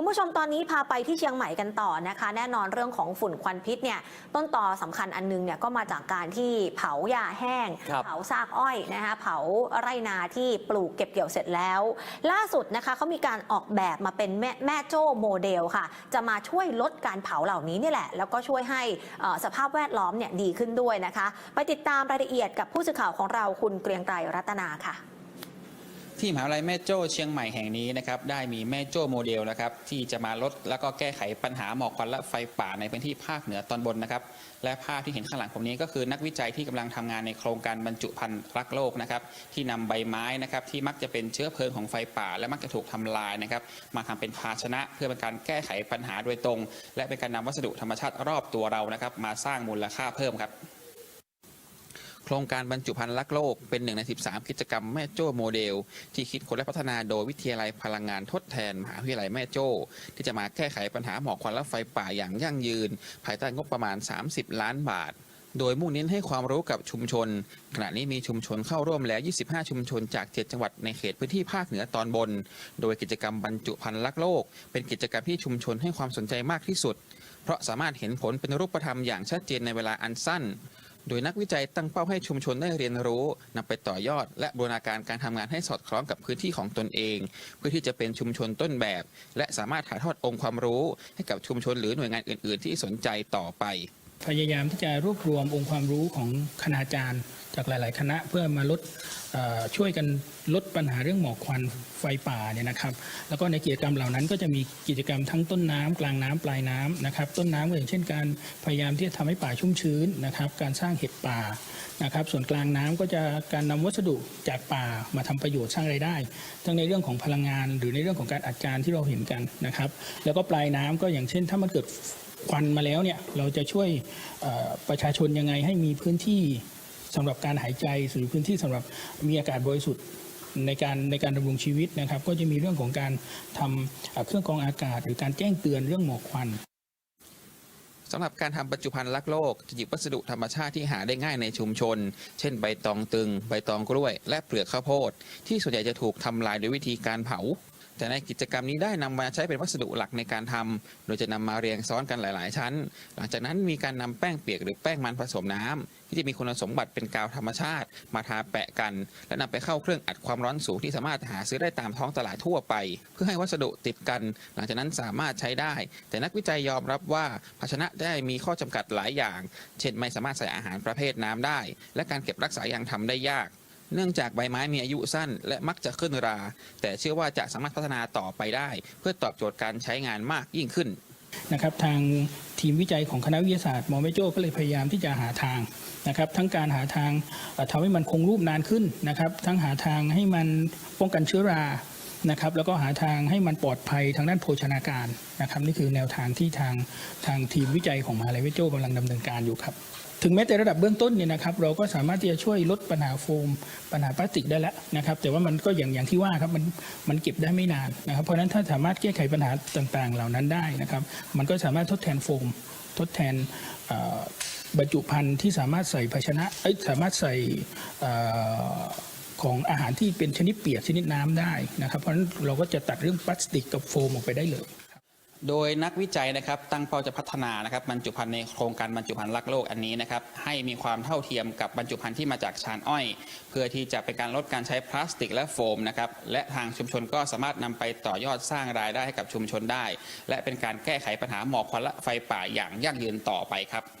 คุณผู้ชมตอนนี้พาไปที่เชียงใหม่กันต่อนะคะ แน่นอนเรื่องของฝุ่นควันพิษเนี่ยต้นต่อสำคัญอันนึงเนี่ยก็มาจากการที่เผาหญ้าแห้งครับเผาซากอ้อยนะคะเผาไร่นาที่ปลูกเก็บเกี่ยวเสร็จแล้ว ล่าสุดนะคะเขามีการออกแบบมาเป็นแม่แม่โจ้โมเดลค่ะ จะมาช่วยลดการเผาเหล่านี้นี่แหละ แล้วก็ช่วยให้เอ่อสภาพแวดล้อมเนี่ยดีขึ้นด้วยนะคะ ไปติดตามรายละเอียดกับผู้สื่อข่าวของเราคุณเกรียงไกรรัตนาค่ะ ที่มหาวิทยาลัยแม่โจ้เชียงใหม่แห่งนี้นะครับได้มีแม่โจ้โมเดลนะครับที่จะมาลดแล้วก็แก้ไขปัญหาหมอกควันและไฟป่าในพื้นที่ภาคเหนือตอนบนนะครับและภาพที่เห็นข้างหลังผมนี้ก็คือนักวิจัยที่กำลังทำงานในโครงการบรรจุภัณฑ์รักโลกนะครับที่นำใบไม้นะครับที่มักจะเป็นเชื้อเพลิงของไฟป่า และมักจะถูกทำลายนะครับมาทำเป็นภาชนะเพื่อเป็นการแก้ไขปัญหาโดยตรง และเป็นการนำวัสดุธรรมชาติรอบตัวเรานะครับมาสร้างมูลค่าเพิ่มครับ ครงการบรรจุภัณฑ์รักโลกเป็นหนึ่งใน 13 กิจกรรมแม่โจ้โมเดล ที่คิดค้นและพัฒนาโดยวิทยาลัยพลังงานทดแทนมหาวิทยาลัยแม่โจ้ ที่จะมาแก้ไขปัญหาหมอกควันและไฟป่าอย่างยั่งยืน ภายใต้งบประมาณ 30 ล้านบาทโดยมุ่งเน้นให้ความรู้กับชุมชน ขณะนี้มีชุมชนเข้าร่วมแล้ว 25 ชุมชนจาก 7 จังหวัดในเขตพื้นที่ภาคเหนือตอนบน โดยกิจกรรมบรรจุภัณฑ์รักโลก เป็นกิจกรรมที่ชุมชนให้ความสนใจมากที่สุด เพราะสามารถเห็นผลเป็นรูปธรรมอย่างชัดเจนในเวลาอันสั้น โดยนักวิจัยตั้งเป้าให้ชุมชนได้เรียนรู้นำไปต่อยอด และบูรณาการการทำงานให้สอดคล้องกับพื้นที่ของตนเอง เพื่อที่จะเป็นชุมชนต้นแบบ และสามารถถ่ายทอดองค์ความรู้ ให้กับชุมชนหรือหน่วยงานอื่น ๆ ที่สนใจต่อไป พยายามที่จะรวบรวมองค์ความรู้ของคณาจารย์ จากหลาย ๆ คณะเพื่อมาลดช่วยกันลดปัญหาเรื่องหมอกควันไฟป่าเนี่ยนะครับ แล้วก็ในกิจกรรมเหล่านั้นก็จะมีกิจกรรมทั้งต้นน้ำกลางน้ำปลายน้ำนะครับ ต้นน้ำก็อย่างเช่นการพยายามที่จะทำให้ป่าชุ่มชื้นนะครับ การสร้างเห็ดป่านะครับ ส่วนกลางน้ำก็จะการนำวัสดุจากป่ามาทำประโยชน์สร้างรายได้ ทั้งในเรื่องของพลังงาน หรือในเรื่องของการอัดจานที่เราเห็นกันนะครับ แล้วก็ปลายน้ำก็อย่างเช่น ถ้ามันเกิดควันมาแล้วเนี่ยเราจะช่วยประชาชนยังไงให้มีพื้นที่ สำหรับการหายใจหรือพื้นที่สำหรับมีอากาศบริสุทธิ์ในการในการดำรงชีวิตนะครับ ก็จะมีเรื่องของการทำเอ่อเครื่องกรองอากาศ หรือการแจ้งเตือนเรื่องหมอกควันสำหรับการทำบรรจุภัณฑ์รักโลกจะหยิบวัสดุธรรมชาติที่หาได้ง่ายในชุมชน เช่นใบตองตึง ใบตองกล้วย และเปลือกข้าวโพด ที่ส่วนใหญ่จะถูกทำลายโดยวิธีการเผา แต่ในกิจกรรมนี้ได้นำมาใช้เป็นวัสดุหลักในการทำโดยจะนำมาเรียงซ้อนกันหลาย ๆ ชั้น หลังจากนั้นมีการนำแป้งเปียกหรือแป้งมันผสมน้ำที่จะมีคุณสมบัติเป็นกาวธรรมชาติ มาทาแปะกัน และนำไปเข้าเครื่องอัดความร้อนสูงที่สามารถหาซื้อได้ตามท้องตลาดทั่วไป เพื่อให้วัสดุติดกัน หลังจากนั้นสามารถใช้ได้ แต่นักวิจัยยอมรับว่าภาชนะได้มีข้อจำกัดหลายอย่าง เช่นไม่สามารถใส่อาหารประเภทน้ำได้ และการเก็บรักษายังทำได้ยาก เนื่องจากใบไม้มีอายุสั้น และมักจะขึ้นรา แต่เชื่อว่าจะสามารถพัฒนาต่อไปได้ เพื่อตอบโจทย์การใช้งานมากยิ่งขึ้นนะครับทางทีมวิจัยของคณะวิทยาศาสตร์มอเมโจก็เลยพยายามที่จะหาทางนะครับทั้งการหาทางเอ่อทำให้มันคงรูปนานขึ้นนะครับทั้งหาทางให้มันป้องกันเชื้อรา นะครับแล้วก็หาทางให้มันปลอดภัยทางด้านโภชนาการนะครับนี่คือแนวทางที่ทางทางทีมวิจัยของมหาลัยวิโจกำลังดำเนินการอยู่ครับถึงแม้แต่ระดับเบื้องต้นเนี่ยนะครับเราก็สามารถที่จะช่วยลดปัญหาโฟม ปัญหาพลาสติกได้แล้วนะครับแต่ว่ามันก็อย่างอย่างที่ว่าครับมันมันเก็บได้ไม่นานนะครับเพราะฉะนั้นถ้าสามารถแก้ไขปัญหาต่างๆ เหล่านั้นได้นะครับมันก็สามารถทดแทนโฟม ทดแทนบรรจุภัณฑ์ที่สามารถใส่ภาชนะเอ้ยสามารถใส่ ของอาหารที่เป็นชนิดเปียกชนิดน้ำได้นะครับ เพราะฉะนั้นเราก็จะตัดเรื่องพลาสติกกับโฟมออกไปได้เลยโดยนักวิจัยนะครับตั้งเป้าจะพัฒนานะครับบรรจุภัณฑ์ในโครงการบรรจุภัณฑ์รักโลกอันนี้นะครับให้มีความเท่าเทียมกับบรรจุภัณฑ์ที่มาจากชานอ้อย เพื่อที่จะเป็นการลดการใช้พลาสติกและโฟมนะครับและทางชุมชนก็สามารถนำไปต่อยอดสร้างรายได้ให้กับชุมชนได้ และเป็นการแก้ไขปัญหาหมอกควันและไฟป่าอย่างยั่งยืนต่อไปครับ